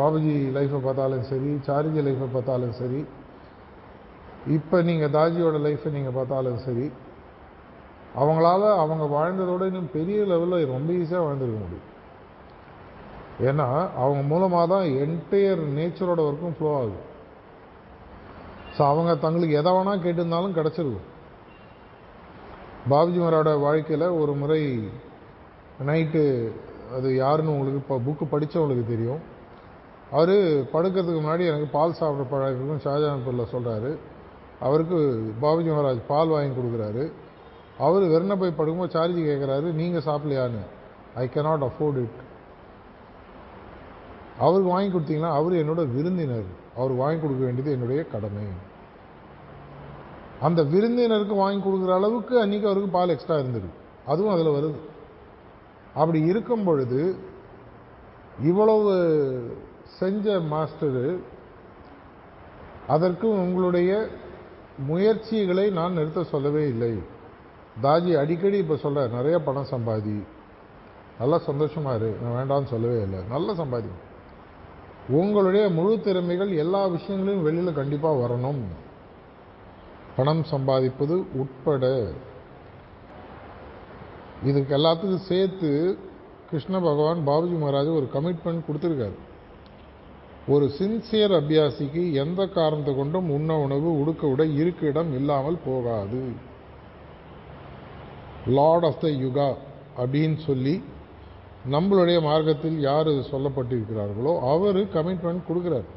பாபுஜி லைஃப்பை பார்த்தாலும் சரி சாரிஜி லைஃப்பை பார்த்தாலும் சரி இப்போ நீங்கள் தாஜியோட லைஃப்பை நீங்கள் பார்த்தாலும் சரி அவங்களால அவங்க வாழ்ந்ததோட இன்னும் பெரிய லெவலில் ரொம்ப ஈஸியாக வாழ்ந்துருக்க முடியும். ஏன்னா அவங்க மூலமாக தான் என்டையர் நேச்சரோட ஒர்க்கும் ஃப்ளோ ஆகும் ஸோ அவங்க தங்களுக்கு எதை வேணால் கேட்டிருந்தாலும் கிடச்சிருக்கும். பாபுஜி மரோட வாழ்க்கையில் ஒரு முறை நைட்டு அது யாருன்னு உங்களுக்கு இப்போ புக்கு படித்தவங்களுக்கு தெரியும். அவர் படுக்கிறதுக்கு முன்னாடி எனக்கு பால் சாப்பிட்ற பழக்கம் ஷாஜகான்பூரில் சொல்கிறாரு அவருக்கு பாபுஜி மகாராஜ் பால் வாங்கி கொடுக்குறாரு. அவர் வெறுன போய் படுக்கும்போது சார்ஜி கேட்குறாரு நீங்கள் சாப்பிட்லையான்னு. ஐ கெனாட் அஃபோர்ட் இட் அவருக்கு வாங்கி கொடுத்தீங்கன்னா அவர் என்னோட விருந்தினர். அவருக்கு வாங்கி கொடுக்க வேண்டியது என்னுடைய கடமை. அந்த விருந்தினருக்கு வாங்கி கொடுக்குற அளவுக்கு அன்றைக்கி அவருக்கு பால் எக்ஸ்ட்ரா இருந்திருக்கு அதுவும் அதில் வருது. அப்படி இருக்கும் பொழுது இவ்வளவு செஞ்ச மாஸ்டரு அதற்கு உங்களுடைய முயற்சிகளை நான் நிறுத்த சொல்லவே இல்லை. தாஜி அடிக்கடி இப்போ சொல்ல நிறைய பணம் சம்பாதி. நல்லா சந்தோஷமாக இரு நான் வேண்டாம்னு சொல்லவே இல்லை. நல்ல சம்பாதி. உங்களுடைய முழு திறமைகள் எல்லா விஷயங்களையும் வெளியில் கண்டிப்பாக வரணும். பணம் சம்பாதிப்பது உட்பட. இதுக்கு எல்லாத்துக்கும் சேர்த்து கிருஷ்ண பகவான் பாபுஜி மகாராஜ் ஒரு கமிட்மெண்ட் கொடுத்துருக்காரு. ஒரு சின்சியர் அபியாசிக்கு எந்த காரணத்தை கொண்டும் உண்ண உணவு உடுக்க உடை இருக்க இடம் இல்லாமல் போகாது. லார்ட் ஆஃப் த யுகா அப்படின்னு சொல்லி நம்மளுடைய மார்க்கத்தில் யார் சொல்லப்பட்டிருக்கிறார்களோ அவர் கமிட்மெண்ட் கொடுக்குறார்.